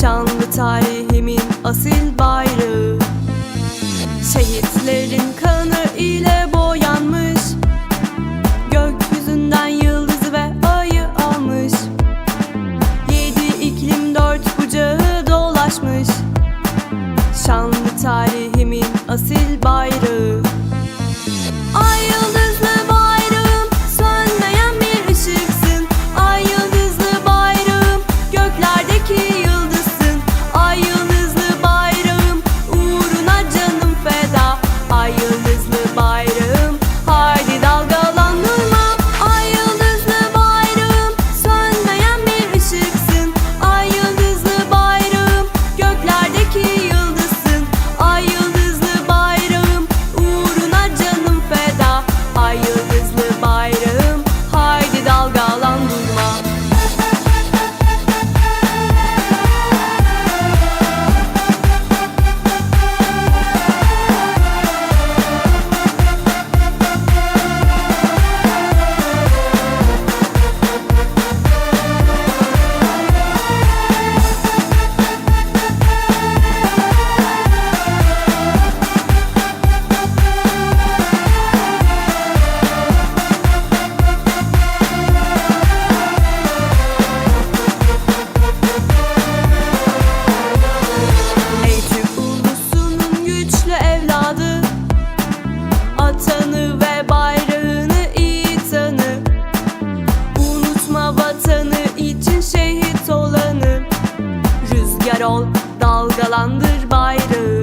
Şanlı tarihimin asil bayrağı. Şehitlerin kanı ile boyanmış. Gökyüzünden yıldızı ve ayı almış. Yedi iklim dört bucağı dolaşmış. Şanlı tarihimin asil bayrağı. ol Dalgalandır bayrağı